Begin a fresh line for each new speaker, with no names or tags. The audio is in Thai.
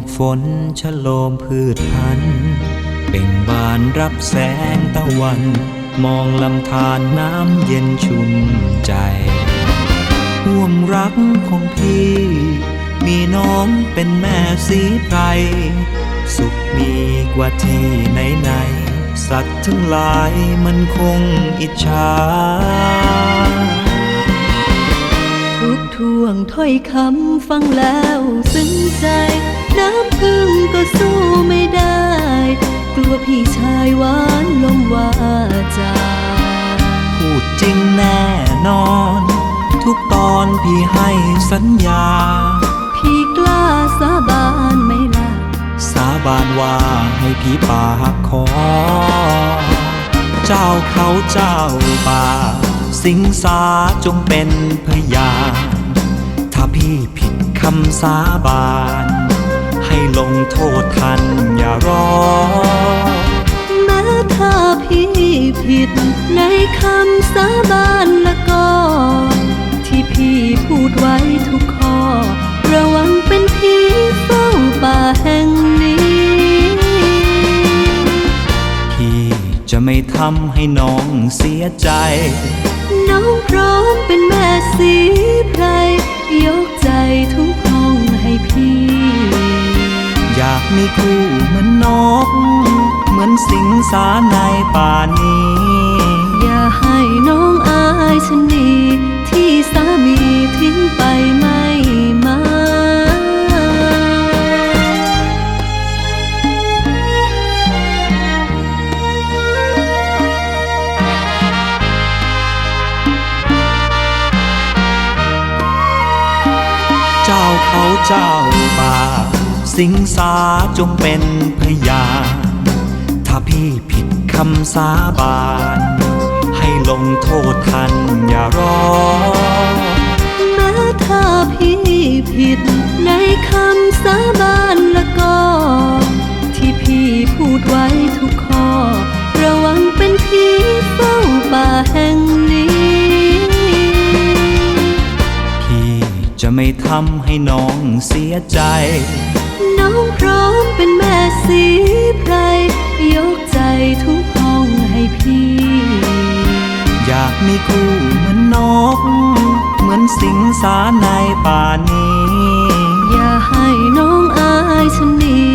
กฝนชะโลมพืชพันธุ์เบ่งบานรับแสงตะวัน มองลำธารน้ำเย็นชุ่มใจห่วงรักของพี่ มีน้องเป็นแม่สีไพรสุขมีกว่าที่ไหนไหน สัตว์ทั้งหลายมันคงอิจฉา
ทุกท่วงถ้อยคำฟังแล้วซึ้งใจ น้ำพึ่งก็สู้ไม่ได้ กลัวพี่ชายหวานลมว่าจา
พูดจริงแน่นอน ทุกตอนพี่ให้สัญญา
พี่กล้าสาบานไหมล่ะ
สาบานว่าให้พี่ปากคอเจ้าเขาเจ้าป่า สิงสาจงเป็นพยาน ถ้าพี่ผิดคำสาบาน ให้ลงโทษทันอย่ารอ
แม้ถ้าพี่ผิดในคำสาบานละก็ ที่พี่พูดไว้ทุกข้อ ระวังเป็นผีเฝ้าป่าแห่งนี้
พี่จะไม่ทำให้น้องเสียใจ
น้องพร้อมเป็นแม่สี
คู่เหมือนนก เหมือนสิงสาในป่านี้
อย่าให้น้องอายชะนีที่สามีทิ้งไปไม่มา
เจ้าเขาเจ้าป่า สิงสาจงเป็นพยานถ้าพี่ผิดคำสาบาน ให้ลงโทษทันอย่ารอ
แม้ถ้าพี่
ไม่ทำให้น้องเสียใจ
น้องพร้อมเป็นแม่สีไพรยกใจทุกห้องให้พี่
อยากมีคู่เหมือนนก เหมือนสิงสาในป่านี้
อย่าให้น้องอายชะนี